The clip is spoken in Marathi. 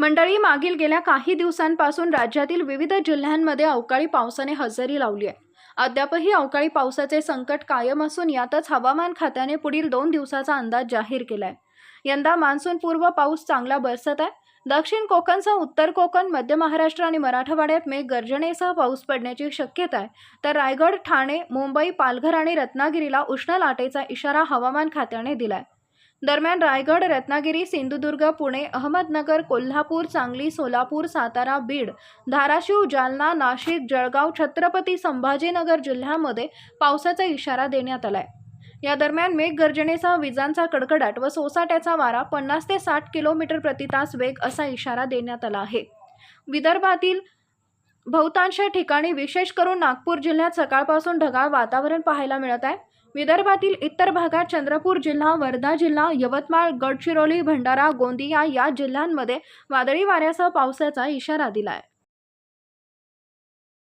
मंडळी मागील गेल्या काही दिवसांपासून राज्यातील विविध जिल्ह्यांमध्ये अवकाळी पावसाने हजेरी लावली आहे. अद्यापही अवकाळी पावसाचे संकट कायम असून यातच हवामान खात्याने पुढील दोन दिवसाचा अंदाज जाहीर केलाय. यंदा मान्सूनपूर्व पाऊस चांगला बरसत आहे. दक्षिण कोकणसह उत्तर कोकण मध्य महाराष्ट्र आणि मराठवाड्यात मेघ गर्जनेसह पाऊस पडण्याची शक्यता आहे. तर रायगड ठाणे मुंबई पालघर आणि रत्नागिरीला उष्ण लाटेचा इशारा हवामान खात्याने दिलाय. दरम्यान रायगड रत्नागिरी सिंधुदुर्ग पुणे अहमदनगर कोल्हापूर सांगली सोलापूर सातारा बीड धाराशिव जालना नाशिक जळगाव छत्रपती संभाजीनगर जिल्ह्यामध्ये पावसाचा इशारा देण्यात आलाय. या दरम्यान मेघगर्जनेसह विजांचा कडकडाट व सोसाट्याचा वारा पन्नास ते साठ किलोमीटर प्रति तास वेग असा इशारा देण्यात आला आहे. विदर्भातील बहुतांश ठिकाणी विशेष करून नागपूर जिल्ह्यात सकाळपासून ढगाळ वातावरण पाहायला मिळत आहे. विदर्भातील इतर भागात चंद्रपूर जिल्हा वर्धा जिल्हा यवतमाळ गडचिरोली भंडारा गोंदिया या जिल्ह्यांमध्ये वादळी वाऱ्यासह पावसाचा इशारा दिला आहे